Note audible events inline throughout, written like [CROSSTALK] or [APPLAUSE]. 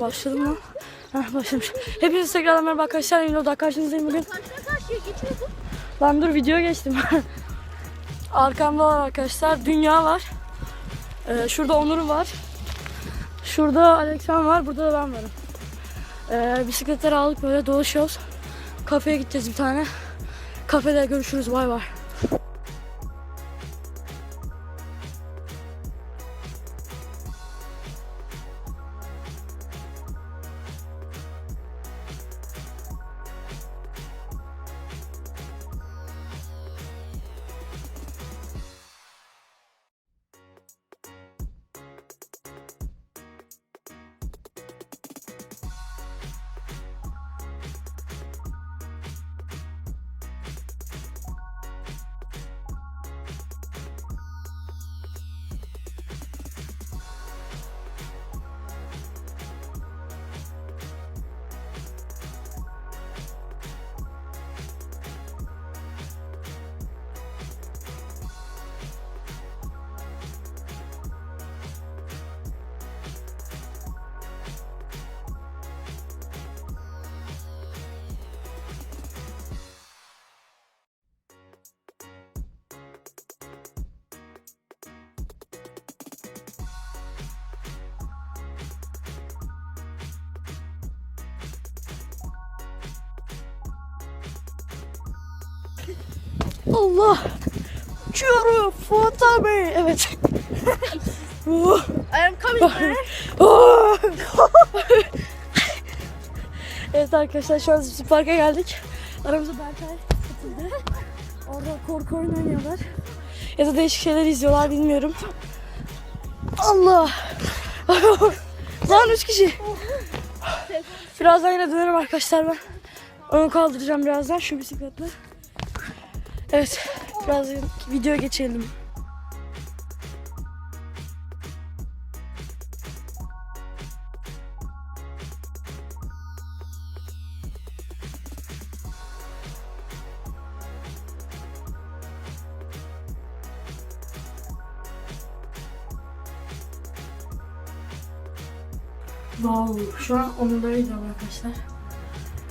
Başladım mı? Heh, başlamış. Hepinize tekrardan merhaba arkadaşlar. Yine oda karşınızdayım bugün. Lan dur video geçtim. [LAUGHS] Arkamda var arkadaşlar. Dünya var. Ee, şurada Onur var. Şurada Alexan var. Burada da ben varım. Ee, bisikletleri aldık böyle dolaşıyoruz. Kafeye gideceğiz bir tane. Kafede görüşürüz. Bay bay. Allah! Uçuyorum Fuat abi. Evet. I am coming. Oh. [LAUGHS] evet arkadaşlar şu an Zipsi Park'a geldik. Aramıza Berkay katıldı. Orada korku oyunu oynuyorlar. Ya da değişik şeyler izliyorlar bilmiyorum. Allah! [LAUGHS] Lan üç kişi. Birazdan yine dönerim arkadaşlar ben. Onu kaldıracağım birazdan şu bisikletle. Evet, biraz video geçelim. Wow, şu an onlara gidiyorum arkadaşlar.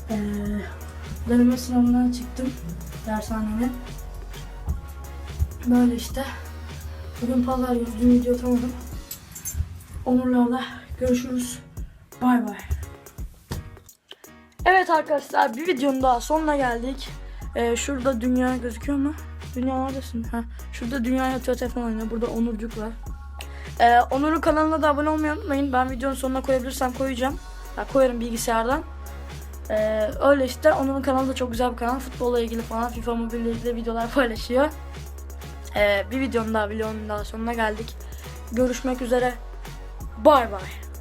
Ee, deneme sınavından çıktım dershaneme. Böyle işte. Bugün pazar günü dün video atamadım. Onurlarla görüşürüz. Bay bay. Evet arkadaşlar bir videonun daha sonuna geldik. Ee, şurada dünya gözüküyor mu? Dünya neredesin? Ha, şurada dünya yatıyor telefon oynuyor. Burada Onurcuk var. Ee, Onur'un kanalına da abone olmayı unutmayın. Ben videonun sonuna koyabilirsem koyacağım. Ya, koyarım bilgisayardan. Ee, öyle işte. Onur'un kanalı da çok güzel bir kanal. Futbolla ilgili falan FIFA Mobile ile ilgili videolar paylaşıyor. Ee, bir videonun daha videonun daha sonuna geldik. Görüşmek üzere. Bay bay.